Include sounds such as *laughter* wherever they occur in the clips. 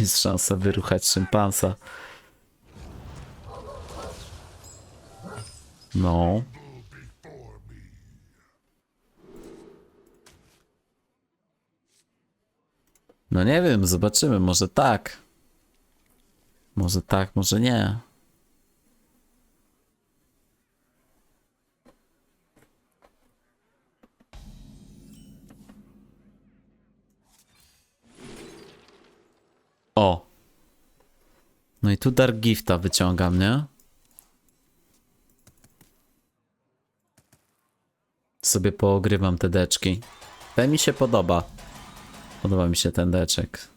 Jest szansa wyruchać szympansa. No. No nie wiem, zobaczymy, może tak. Może tak, może nie. O. No i tu Dark Gifta wyciągam, nie? Sobie poogrywam te deczki. Ten mi się podoba. Podoba mi się ten deczek.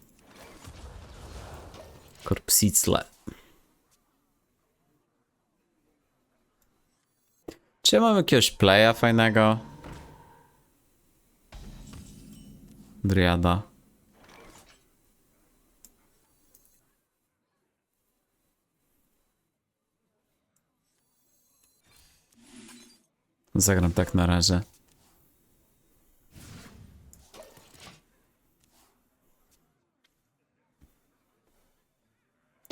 Korpsicle. Czy ja mam jakiegoś playa fajnego? Driada. Zagram tak na razie.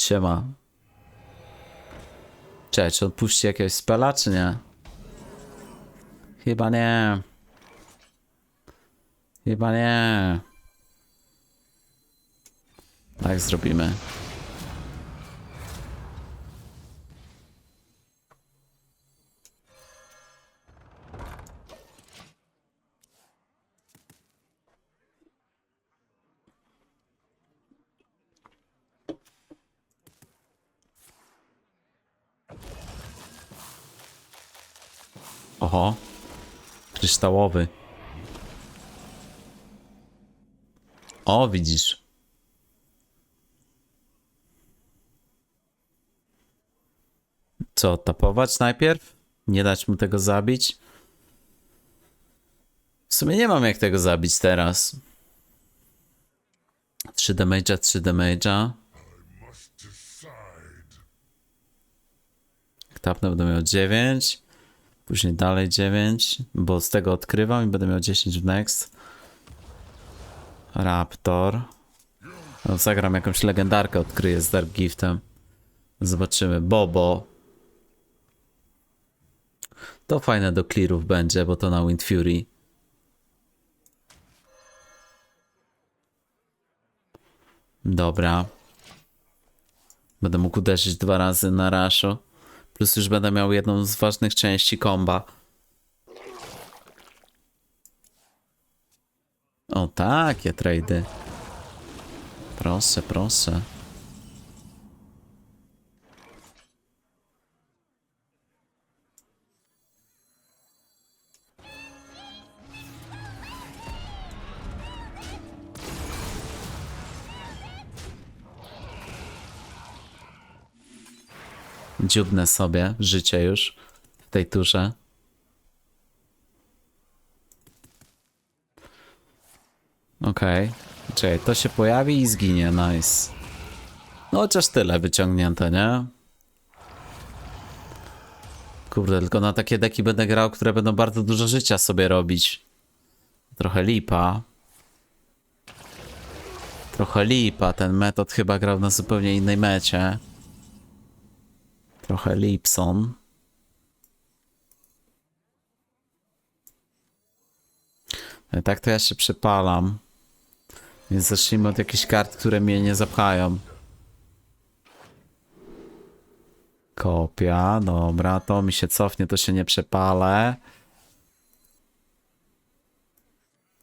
Siema. Cześć, odpuści jakiegoś spela, czy nie? Chyba nie. Chyba nie. Tak zrobimy. Oho. Kryształowy. O, widzisz. Co, tapować najpierw? Nie dać mu tego zabić? W sumie nie mam jak tego zabić teraz. 3 damage'a, 3 damage'a. Jak tapnę będę miał 9. Później dalej 9, bo z tego odkrywam i będę miał 10 w next. Raptor. No, zagram jakąś legendarkę, odkryję z Dark Giftem. Zobaczymy. Bobo. To fajne do clearów będzie, bo to na Wind Fury. Dobra. Będę mógł uderzyć dwa razy na raszu. Plus już będę miał jedną z ważnych części komba. O, takie trady. Proszę, proszę. Dziubnę sobie życie już w tej turze. Okej. Okay. To się pojawi i zginie, nice. No chociaż tyle wyciągnięte, nie? Kurde, tylko na takie deki będę grał, które będą bardzo dużo życia sobie robić. Trochę lipa. Trochę lipa, ten metod chyba grał na zupełnie innej mecie. Trochę Lipson. Ale tak to ja się przypalam. Więc zacznijmy od jakichś kart, które mnie nie zapchają. Kopia, dobra, to mi się cofnie, to się nie przepalę.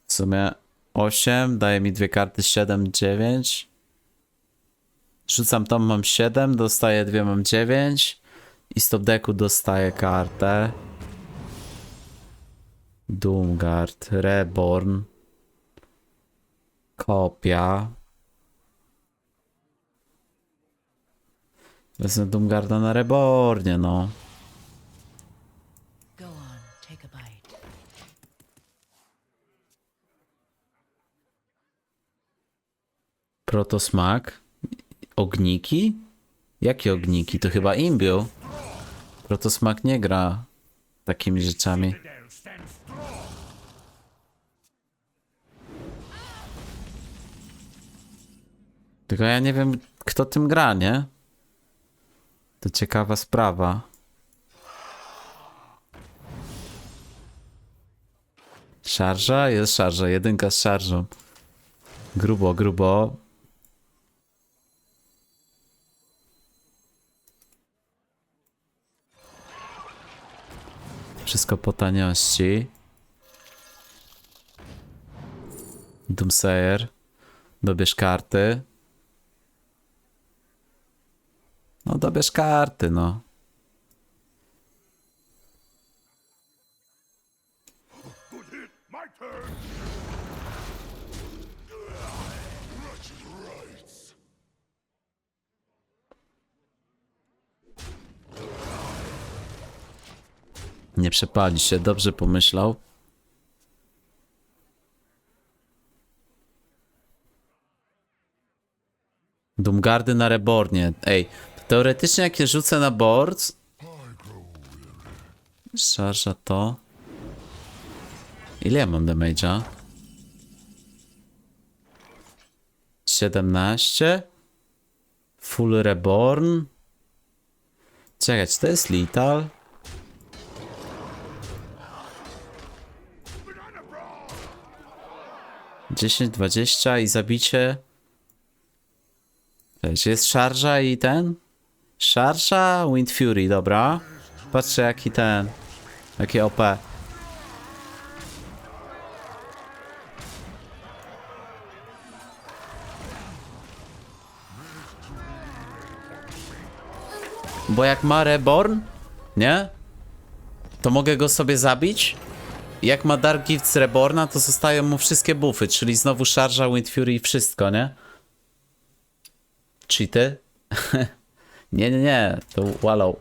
W sumie 8, daje mi dwie karty 7, 9. Rzucam tą, mam 7, dostaję dwie, mam 9. I z top decku dostaję kartę. Doomguard, Reborn. Kopia. Wezmę Doomguarda na Rebornie, no. Protosmak. Ogniki? Jakie ogniki? To chyba Imbio. Protosmak nie gra takimi rzeczami. Tylko ja nie wiem, kto tym gra, nie? To ciekawa sprawa. Szarża? Jest szarża. Jedynka z szarżą. Grubo, grubo. Wszystko po taniości. Doomsayer. Dobierz karty. No dobierz karty, no. Nie przepali się, dobrze pomyślał. Doomgardy na rebornie. Ej, teoretycznie jak je rzucę na board... Szarża to... Ile ja mam damage'a? 17? Full reborn? Czekaj, czy to jest lethal? Dziesięć, dwadzieścia i zabicie. Cześć, jest szarża i ten? Szarża, Wind Fury, dobra. Patrzę jaki ten. Jakie OP. Bo jak ma Reborn, nie? To mogę go sobie zabić. Jak ma Dark Gift z Reborna, to zostają mu wszystkie buffy, czyli znowu szarża, Wind Fury i wszystko, nie? Cheaty? *laughs* nie, nie, nie, to wallow.